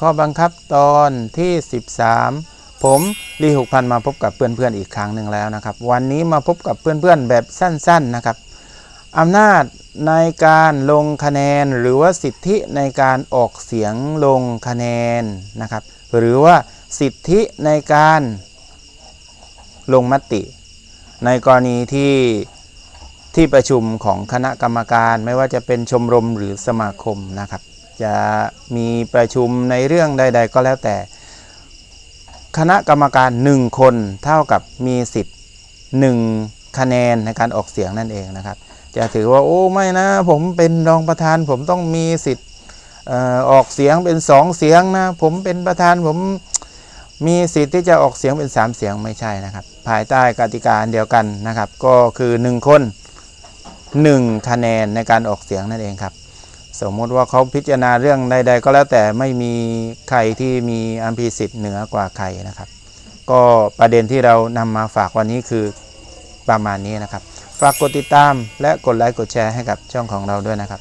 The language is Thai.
ข้อบังคับตอนที่ 13 ผมลีหุกพันธ์มาพบกับเพื่อนๆอีกครั้งหนึ่งแล้วนะครับ วันนี้มาพบกับเพื่อนๆแบบสั้นๆนะครับอำนาจในการลงคะแนนหรือว่าสิทธิในการออกเสียงลงคะแนนนะครับ หรือว่าสิทธิในการลงมติ ในกรณีที่ที่ประชุมของคณะกรรมการไม่ว่าจะเป็นชมรมหรือสมาคมนะครับ จะมีประชุมในเรื่องใด ๆ ก็แล้วแต่ คณะกรรมการ 1 คนเท่ากับมีสิทธิ์1คะแนนในการออกเสียงนั่นเองนะครับ จะถือว่าโอ้ไม่นะ ผมเป็นรองประธาน ผมต้องมีสิทธิ์ออกเสียงเป็น 2 เสียงนะ ผมเป็นประธานผมมีสิทธิ์ที่จะออกเสียงเป็น 3 เสียงไม่ใช่นะครับ ภายใต้กติกาเดียวกันนะครับ ก็คือ 1 คน 1 คะแนนในการออกเสียงนั่นเองครับ สมมุติว่าเขาพิจารณาเรื่องใด ๆ ก็แล้วแต่ไม่มีใครที่มีอันพีสิทธิ์เหนือกว่าใครนะครับ ก็ประเด็นที่เรานำมาฝากวันนี้คือประมาณนี้นะครับ ฝากกดติดตามและกดไลค์กดแชร์ให้กับช่องของเราด้วยนะครับ